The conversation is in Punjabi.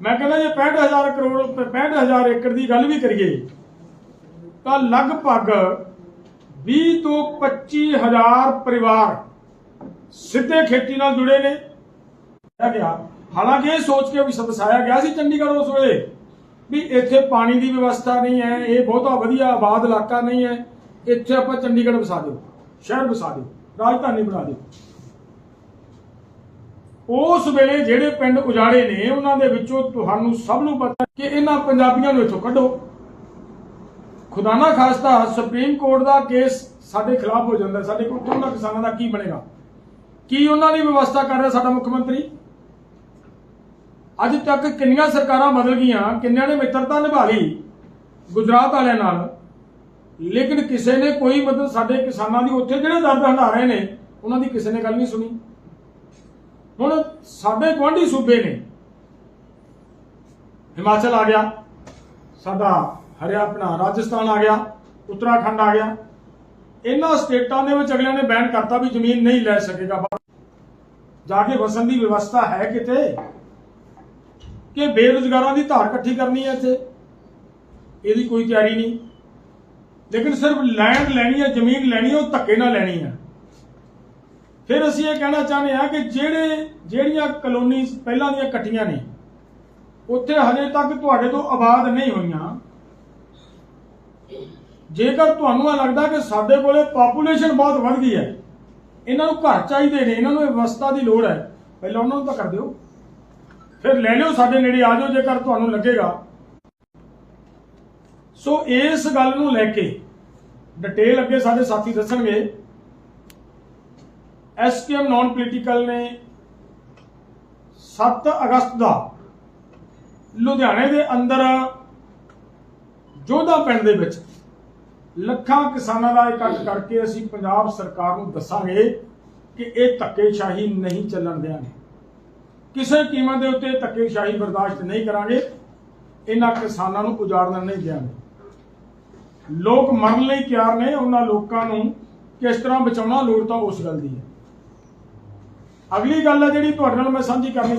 ਮੈਂ ਕਹਿੰਦਾ ਜੇ 65000 ਕਰੋੜ 65000 ਏਕੜ ਦੀ ਗੱਲ ਵੀ ਕਰੀਏ, ਤਾਂ ਲਗਭਗ 20 ਤੋਂ 25000 ਪਰਿਵਾਰ ਸਿੱਧੇ ਖੇਤੀ ਨਾਲ ਜੁੜੇ ਨੇ। ਕਿਹਾ ਗਿਆ। ਹਾਲਾਂਕਿ ਇਹ ਸੋਚ ਕੇ ਵੀ ਸਦਸਾਇਆ ਗਿਆ ਸੀ ਚੰਡੀਗੜ੍ਹ ਉਸ ਵੇਲੇ ਵੀ ਇੱਥੇ ਪਾਣੀ ਦੀ ਵਿਵਸਥਾ ਨਹੀਂ ਹੈ, ਇਹ ਬਹੁਤਾ ਵਧੀਆ ਆਬਾਦ ਇਲਾਕਾ ਨਹੀਂ ਹੈ, ਇੱਥੇ ਆਪਾਂ ਚੰਡੀਗੜ੍ਹ ਵਸਾ ਦਿਓ, ਸ਼ਹਿਰ ਵਸਾ ਦਿਓ, ਰਾਜਧਾਨੀ ਬਣਾ ਦਿਓ। ਉਸ ਵੇਲੇ ਜਿਹੜੇ ਪਿੰਡ ਉਜਾੜੇ ਨੇ, ਉਹਨਾਂ ਦੇ ਵਿੱਚੋਂ ਤੁਹਾਨੂੰ ਸਭ ਨੂੰ ਪਤਾ ਕਿ ਇਹਨਾਂ ਪੰਜਾਬੀਆਂ ਨੂੰ ਇੱਥੋਂ ਕੱਢੋ। ਖੁਦਾ ਨਾ ਖਾਸਤਾ ਸੁਪਰੀਮ ਕੋਰਟ ਦਾ ਕੇਸ ਸਾਡੇ ਖਿਲਾਫ ਹੋ ਜਾਂਦਾ। ਸਾਡੇ ਕੋਲ ਉਹਨਾਂ ਕਿਸਾਨਾਂ ਦਾ ਕੀ ਬਣੇਗਾ? ਕੀ ਉਹਨਾਂ ਦੀ ਵਿਵਸਥਾ ਕਰ ਰਿਹਾ ਸਾਡਾ ਮੁੱਖ ਮੰਤਰੀ? ਅੱਜ ਤੱਕ ਕਿੰਨੀਆਂ ਸਰਕਾਰਾਂ ਬਦਲ ਗਈਆਂ, ਕਿੰਨਿਆਂ ਨੇ ਮਿੱਤਰਤਾ ਨਿਭਾ ਲਈ ਗੁਜਰਾਤ ਵਾਲਿਆਂ ਨਾਲ। ਲੇਕਿਨ ਕਿਸੇ ਨੇ ਕੋਈ ਮਤਲਬ ਸਾਡੇ ਕਿਸਾਨਾਂ ਦੀ ਉੱਥੇ ਜਿਹੜੇ ਦਰਦ ਹੰਢਾ ਰਹੇ ਨੇ, ਉਹਨਾਂ ਦੀ ਕਿਸੇ ਨੇ ਗੱਲ ਨਹੀਂ ਸੁਣੀ। ਹੁਣ ਸਾਡੇ ਗੁਆਂਢੀ ਸੂਬੇ ਨੇ। ਹਿਮਾਚਲ ਆ ਗਿਆ, ਸਾਡਾ ਹਰਿਆ ਆਪਣਾ ਰਾਜਸਥਾਨ ਆ ਗਿਆ, ਉੱਤਰਾਖੰਡ ਆ ਗਿਆ। ਇਹਨਾਂ ਸਟੇਟਾਂ ਦੇ ਵਿੱਚ ਅਗਲਿਆਂ ਨੇ ਬੈਨ ਕਰਤਾ ਵੀ ਜ਼ਮੀਨ ਨਹੀਂ ਲੈ ਸਕੇਗਾ। ਜਾ ਕੇ ਵਸਣ ਦੀ ਵਿਵਸਥਾ ਹੈ ਕਿਤੇ? ਕਿ ਬੇਰੁਜ਼ਗਾਰਾਂ ਦੀ ਧਾਰ ਇਕੱਠੀ ਕਰਨੀ ਹੈ ਇੱਥੇ? ਇਹਦੀ ਕੋਈ ਤਿਆਰੀ ਨਹੀਂ। ਲੇਕਿਨ ਸਿਰਫ ਲੈਂਡ ਲੈਣੀ ਹੈ, ਜ਼ਮੀਨ ਲੈਣੀ ਹੈ, ਉਹ ਧੱਕੇ ਨਾਲ ਲੈਣੀ ਹੈ। ਫਿਰ ਅਸੀਂ ਇਹ ਕਹਿਣਾ ਚਾਹੁੰਦੇ ਹਾਂ ਕਿ ਜਿਹੜੇ, ਜਿਹੜੀਆਂ ਕਲੋਨੀਜ਼ ਪਹਿਲਾਂ ਦੀਆਂ ਇਕੱਠੀਆਂ ਨੇ, ਉੱਥੇ ਹਜੇ ਤੱਕ ਤੁਹਾਡੇ ਤੋਂ ਆਬਾਦ ਨਹੀਂ ਹੋਈਆਂ। ਜੇਕਰ ਤੁਹਾਨੂੰ ਇਹ ਲੱਗਦਾ ਕਿ ਸਾਡੇ ਕੋਲੇ ਪਾਪੂਲੇਸ਼ਨ ਬਹੁਤ ਵੱਧ ਗਈ ਹੈ, ਇਹਨਾਂ ਨੂੰ ਘਰ ਚਾਹੀਦੇ ਨੇ, ਇਹਨਾਂ ਨੂੰ ਵਿਵਸਥਾ ਦੀ ਲੋੜ ਹੈ, ਪਹਿਲਾਂ ਉਹਨਾਂ ਨੂੰ ਤਾਂ ਕਰ ਦਿਓ। ਫਿਰ ਲੈ ਲਿਓ ਸਾਡੇ ਨੇੜੇ, ਆ ਜਾਓ ਜੇਕਰ ਤੁਹਾਨੂੰ ਲੱਗੇਗਾ। ਸੋ ਇਸ ਗੱਲ ਨੂੰ ਲੈ ਕੇ ਡਿਟੇਲ ਅੱਗੇ ਸਾਡੇ ਸਾਥੀ ਦੱਸਣਗੇ। ਐਸਕੇਐਮ ਨਾਨ ਪੋਲੀਟੀਕਲ ਨੇ 7 ਅਗਸਤ ਦਾ ਲੁਧਿਆਣੇ ਦੇ ਅੰਦਰ ਜੋਧਾ ਪਿੰਡ ਦੇ ਵਿੱਚ ਲੱਖਾਂ ਕਿਸਾਨਾਂ ਦਾ ਇਕੱਠ ਕਰਕੇ ਅਸੀਂ ਪੰਜਾਬ ਸਰਕਾਰ ਨੂੰ ਦੱਸਾਂਗੇ ਕਿ ਇਹ ਧੱਕੇਸ਼ਾਹੀ ਨਹੀਂ ਚੱਲਣ ਦਿਆਂਗੇ। ਕਿਸੇ ਕੀਮਤ ਦੇ ਉੱਤੇ ਧੱਕੇਸ਼ਾਹੀ ਬਰਦਾਸ਼ਤ ਨਹੀਂ ਕਰਾਂਗੇ, ਇਹਨਾਂ ਕਿਸਾਨਾਂ ਨੂੰ ਉਜਾੜਨ ਨਹੀਂ ਦਿਆਂਗੇ। ਲੋਕ ਮਰਨ ਲਈ ਤਿਆਰ ਨੇ, ਉਹਨਾਂ ਲੋਕਾਂ ਨੂੰ ਕਿਸ ਤਰ੍ਹਾਂ ਬਚਾਉਣਾ ਲੋੜ ਤਾਂ ਉਸ ਗੱਲ ਦੀ ਹੈ। ਅਗਲੀ ਗੱਲ ਹੈ ਜਿਹੜੀ ਤੁਹਾਡੇ ਨਾਲ ਮੈਂ ਸਾਂਝੀ ਕਰਨੀ